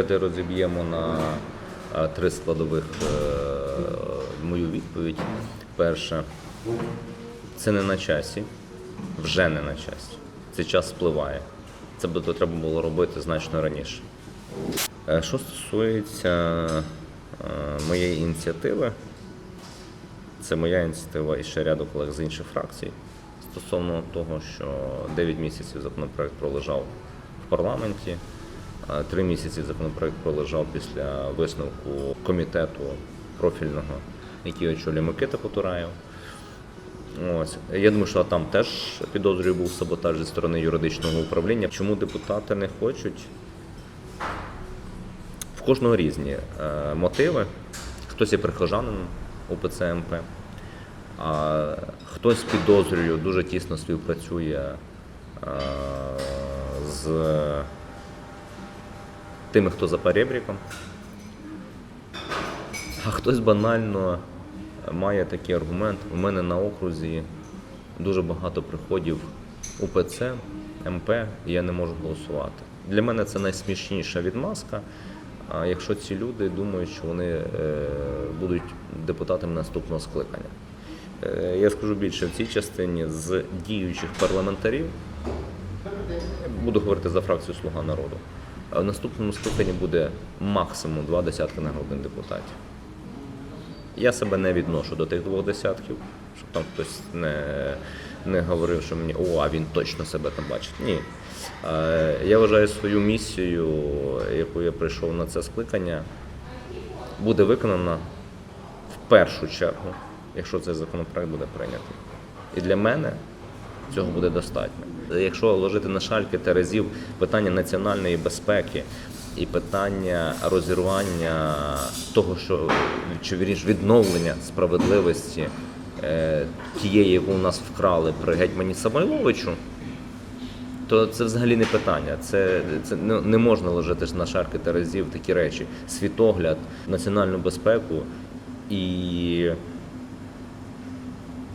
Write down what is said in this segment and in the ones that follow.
Давайте розіб'ємо на е, три складових е, мою відповідь. Перше, це не на часі, вже не на часі. Цей час спливає. Це б то треба було робити значно раніше. Е, Що стосується моєї ініціативи, це моя ініціатива і ще ряду колег з інших фракцій стосовно того, що 9 місяців законопроект пролежав в парламенті, 3 місяці законопроект пролежав після висновку комітету профільного, який очолює Микита Потураєв. Ось я думаю, що там теж підозрюю був саботаж зі сторони юридичного управління. Чому депутати не хочуть? В кожного різні е, мотиви. Хтось є прихожанином УПЦ МП, а хтось підозрюю, дуже тісно співпрацює е, з тими, хто за перебріком. А хтось банально має такий аргумент. У мене на окрузі дуже багато приходів УПЦ, МП, і я не можу голосувати. Для мене це найсмішніша відмазка. А якщо ці люди думають, що вони е, будуть депутатами наступного скликання. Е, я скажу більше в цій частині з діючих парламентарів, буду говорити за фракцію Слуга народу. В наступному скликанні буде максимум два десятки народних депутатів. Я себе не відношу до тих двох десятків, щоб там хтось не, не говорив, що мені о, а він точно себе там бачить. Ні. Я вважаю свою місію, яку я прийшов на це скликання, буде виконана в першу чергу, якщо цей законопроект буде прийнятий. І для мене цього буде достатньо. Якщо ложити на шальки терезів питання національної безпеки і питання розірвання того, що чи відновлення справедливості е, тієї, яку у нас вкрали при гетьмані Самойловичу, то це взагалі не питання. Це, це не, не можна ложити на шарки терезів такі речі. Світогляд, національну безпеку і,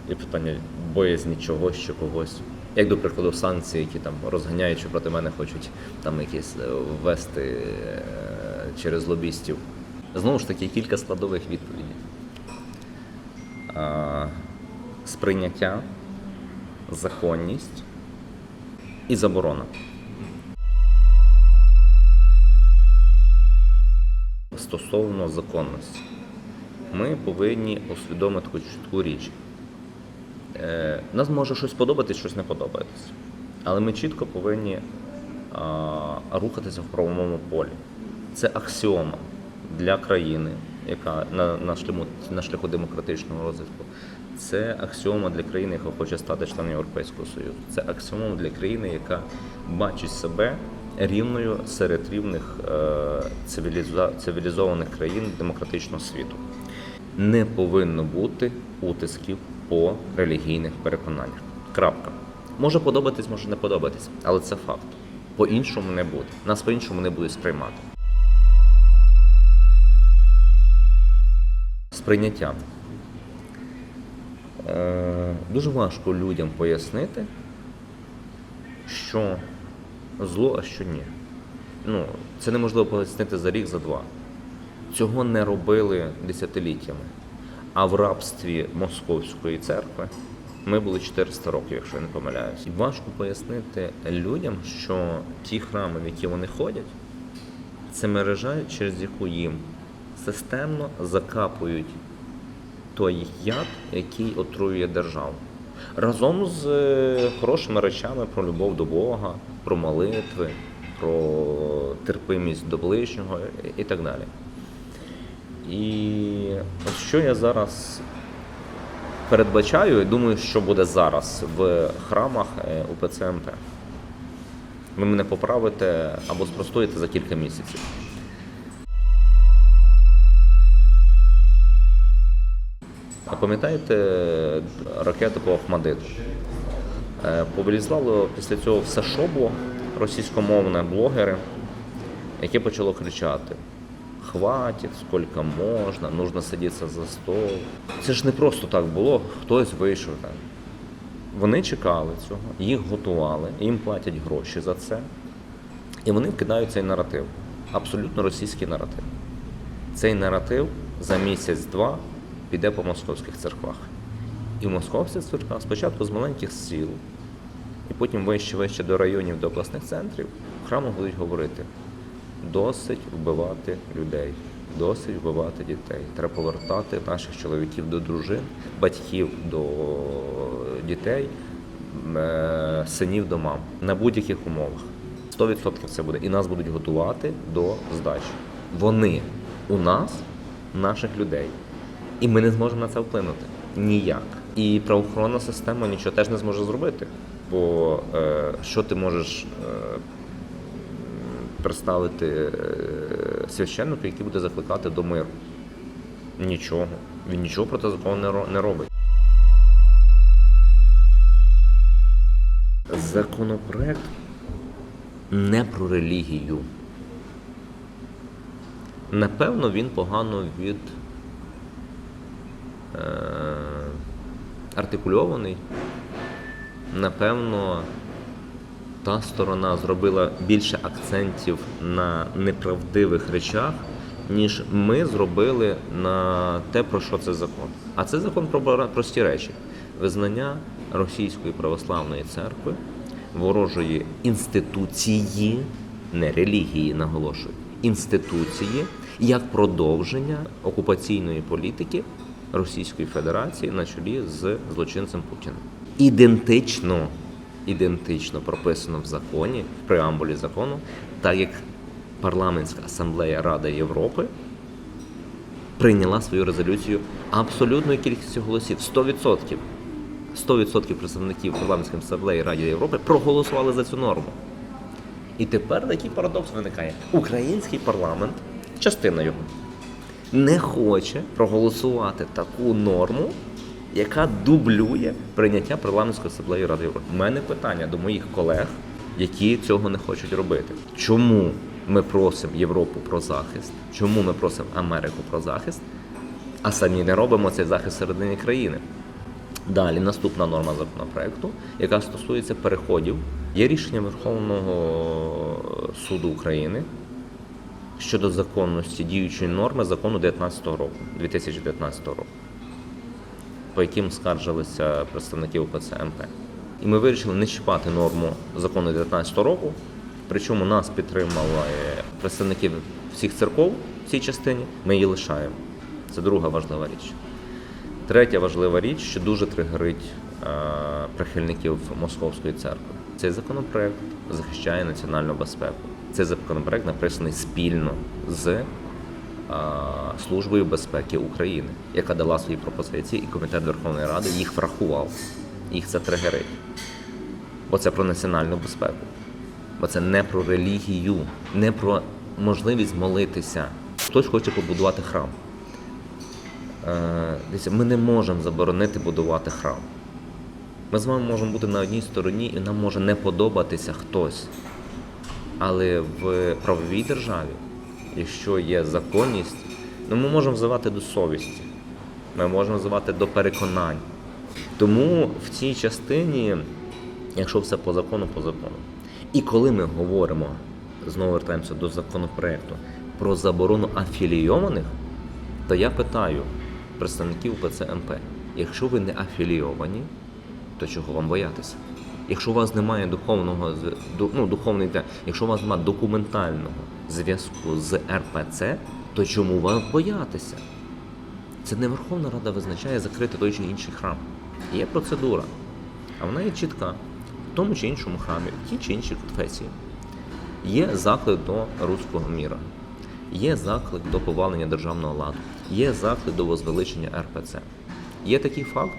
і питання боязні чогось чи когось. Як до прикладу, санкції, які там розганяючи проти мене, хочуть там якісь е, ввести е, через лобістів. Знову ж таки, кілька складових відповідей. Сприйняття, законність і заборона. Стосовно законності, ми повинні усвідомити хоч чітку річ. Е, нас може щось подобатись, щось не подобається. Але ми чітко повинні а, рухатися в правовому полі. Це аксіома для країни, яка на, на, шляху, на шляху демократичного розвитку. Це аксіома для країни, яка хоче стати членом Європейського Союзу. Це аксіома для країни, яка бачить себе рівною серед рівних е, цивіліза- цивілізованих країн демократичного світу. Не повинно бути утисків по релігійних переконаннях. Крапка. Може подобатись, може не подобатись, але це факт. По-іншому не буде. Нас по-іншому не будуть сприймати. Сприйняття. Е, дуже важко людям пояснити, що зло, а що ні. Ну, це неможливо пояснити за рік, за два. Цього не робили десятиліттями. А в рабстві Московської церкви ми були 400 років, якщо я не помиляюсь. І важко пояснити людям, що ті храми, в які вони ходять, це мережа, через яку їм системно закапують той яд, який отруює державу. Разом з е, хорошими речами про любов до Бога, про молитви, про терпимість до ближнього і так далі. І от що я зараз передбачаю і думаю, що буде зараз в храмах е, УПЦ МП. Ви мене поправите або спростуєте за кілька місяців. А пам'ятаєте ракету по Ахмадиту? Е, Повилізлало після цього все шобло російськомовне блогери, яке почало кричати: Хватить, скільки можна, нужно сидіти за стол. Це ж не просто так було, хтось вийшов там. Вони чекали цього, їх готували, їм платять гроші за це. І вони вкидають цей наратив. абсолютно російський наратив. Цей наратив за місяць-два піде по московських церквах. І в московських церквах спочатку з маленьких сіл, і потім вище вище до районів, до обласних центрів, в храмах будуть говорити: досить вбивати людей, досить вбивати дітей. Треба повертати наших чоловіків до дружин, батьків до дітей, е, синів до мам на будь-яких умовах. 100% це буде. І нас будуть готувати до здачі. Вони у нас, наших людей. І ми не зможемо на це вплинути. Ніяк. І правоохоронна система нічого теж не зможе зробити. Бо е, що ти можеш е, представити е, священнику, який буде закликати до миру? Нічого. Він нічого проти закону не не робить. Законопроект не про релігію. Напевно, він погано від е, артикульований. Напевно, та сторона зробила більше акцентів на неправдивих речах, ніж ми зробили на те, про що це закон. А це закон про прості речі: визнання Російської православної церкви, ворожої інституції, не релігії, наголошую, інституції як продовження окупаційної політики Російської Федерації на чолі з злочинцем Путіним. Ідентично, ідентично прописано в законі, в преамбулі закону, так як Парламентська асамблея Ради Європи прийняла свою резолюцію абсолютною кількістю голосів 100%. 100% представників парламентської асамблеї Ради Європи проголосували за цю норму. І тепер такий парадокс виникає. Український парламент, частина його, не хоче проголосувати таку норму, яка дублює прийняття парламентської асамблеї Ради Європи. У мене питання до моїх колег, які цього не хочуть робити. Чому ми просимо Європу про захист? Чому ми просимо Америку про захист, а самі не робимо цей захист всередині країни? Далі наступна норма законопроекту, яка стосується переходів. Є рішення Верховного суду України щодо законності діючої норми закону 19 року, 2019 року, по яким скаржилися представники УПЦ МП. І ми вирішили не чіпати норму закону 19 року. Причому нас підтримали представники всіх церков в цій частині. Ми її лишаємо. Це друга важлива річ. Третя важлива річ, що дуже тригерить е, прихильників Московської церкви. Цей законопроект захищає національну безпеку. Цей законопроект написаний спільно з Службою безпеки України, яка дала свої пропозиції, і комітет Верховної Ради їх врахував. Їх це тригерить. Бо це про національну безпеку. Бо це не про релігію, не про можливість молитися. Хтось хоче побудувати храм. Е, ми не можемо заборонити будувати храм. Ми з вами можемо бути на одній стороні, і нам може не подобатися хтось. Але в правовій державі, якщо є законність, ну ми можемо взивати до совісті, ми можемо взивати до переконань. Тому в цій частині, якщо все по закону, по закону. І коли ми говоримо, знову вертаємося до законопроекту, про заборону афілійованих, то я питаю представників ПЦМП, якщо ви не афілійовані, то чого вам боятися? Якщо у вас немає духовного ну, духовний, якщо у вас немає документального зв'язку з РПЦ, то чому вам боятися? Це не Верховна Рада визначає закрити той чи інший храм. Є процедура, а вона є чітка в тому чи іншому храмі, в тій чи іншій конфесії. Є заклик до руського міра, є заклик до повалення державного ладу, є заклик до возвеличення РПЦ. Є такий факт.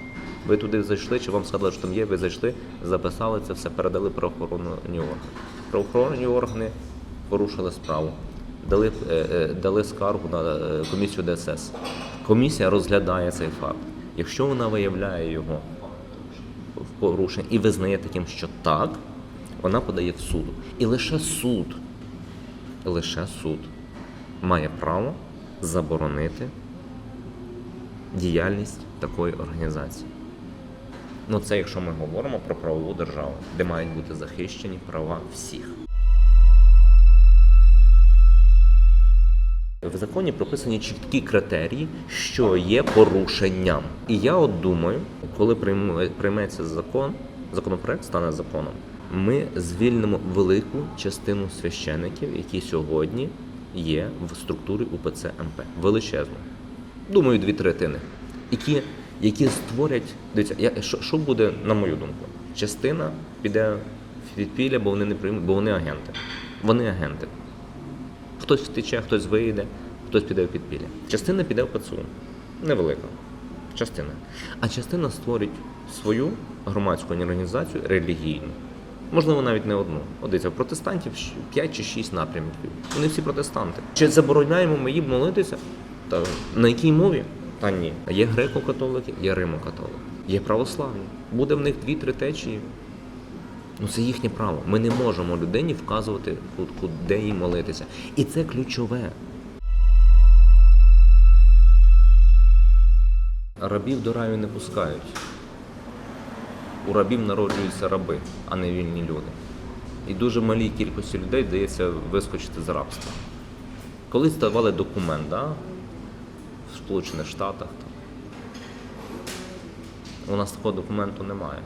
Ви туди зайшли, чи вам сказали, що там є, ви зайшли, записали це все, передали правоохоронні органи. Правоохоронні органи порушили справу, дали, е, е, дали скаргу на е, комісію ДСС. Комісія розглядає цей факт. Якщо вона виявляє його в порушення і визнає таким, що так, вона подає в суд. І лише суд, лише суд має право заборонити діяльність такої організації. Ну, це якщо ми говоримо про правову державу, де мають бути захищені права всіх. В законі прописані чіткі критерії, що є порушенням. І я от думаю, коли прийметься закон, законопроект стане законом, ми звільнимо велику частину священиків, які сьогодні є в структурі УПЦ МП. Величезну. Думаю, дві третини. Які, які створять. Дивіться, я, що, що буде, на мою думку? Частина піде в підпілля, бо вони не приймуть, бо вони агенти. Вони агенти. Хтось втече, хтось вийде, хтось піде в підпілля. Частина піде в ПЦУ. Невелика. Частина. А частина створить свою громадську організацію релігійну. Можливо, навіть не одну. В протестантів 5 чи 6 напрямків. Вони всі протестанти. Чи забороняємо ми їм молитися? Та на якій мові? Та ні. Є греко-католики, є римо-католики, є православні. Буде в них дві-три течії. Ну це їхнє право. Ми не можемо людині вказувати, куди їй молитися. І це ключове. Рабів до раю не пускають. У рабів народжуються раби, а не вільні люди. І дуже малій кількості людей вдається вискочити з рабства. Колись давали документ, да? в Сполучених Штатах. У нас такого документу немає.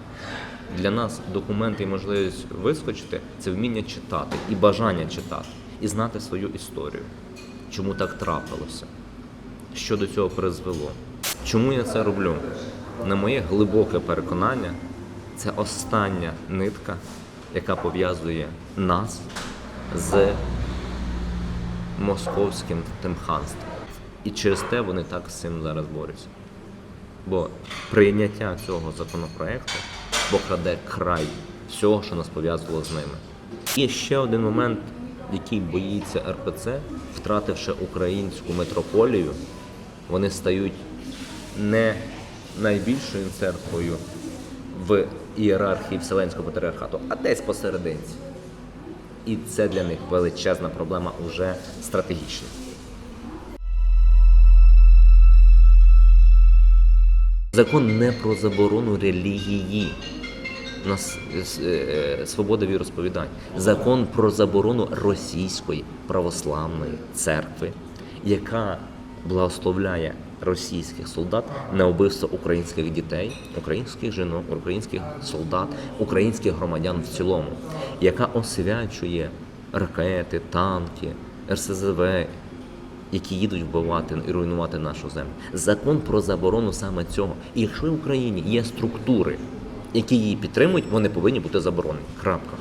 Для нас документи і можливість вискочити це вміння читати і бажання читати, і знати свою історію. Чому так трапилося? Що до цього призвело? Чому я це роблю? На моє глибоке переконання, це остання нитка, яка пов'язує нас з московським тим ханством. І через те вони так з цим зараз борються. Бо прийняття цього законопроекту покладе край всього, що нас пов'язувало з ними. І ще один момент, який боїться РПЦ, втративши українську митрополію, вони стають не найбільшою церквою в ієрархії Вселенського патріархату, а десь посерединці. І це для них величезна проблема уже стратегічна. Закон не про заборону релігії. У нас е, е, свобода віросповідань. Закон про заборону російської православної церкви, яка благословляє російських солдат на вбивство українських дітей, українських жінок, українських солдат, українських громадян в цілому, яка освячує ракети, танки, РСЗВ, які їдуть вбивати і руйнувати нашу землю. Закон про заборону саме цього. І якщо в Україні є структури, які її підтримують, вони повинні бути заборонені. Крапка.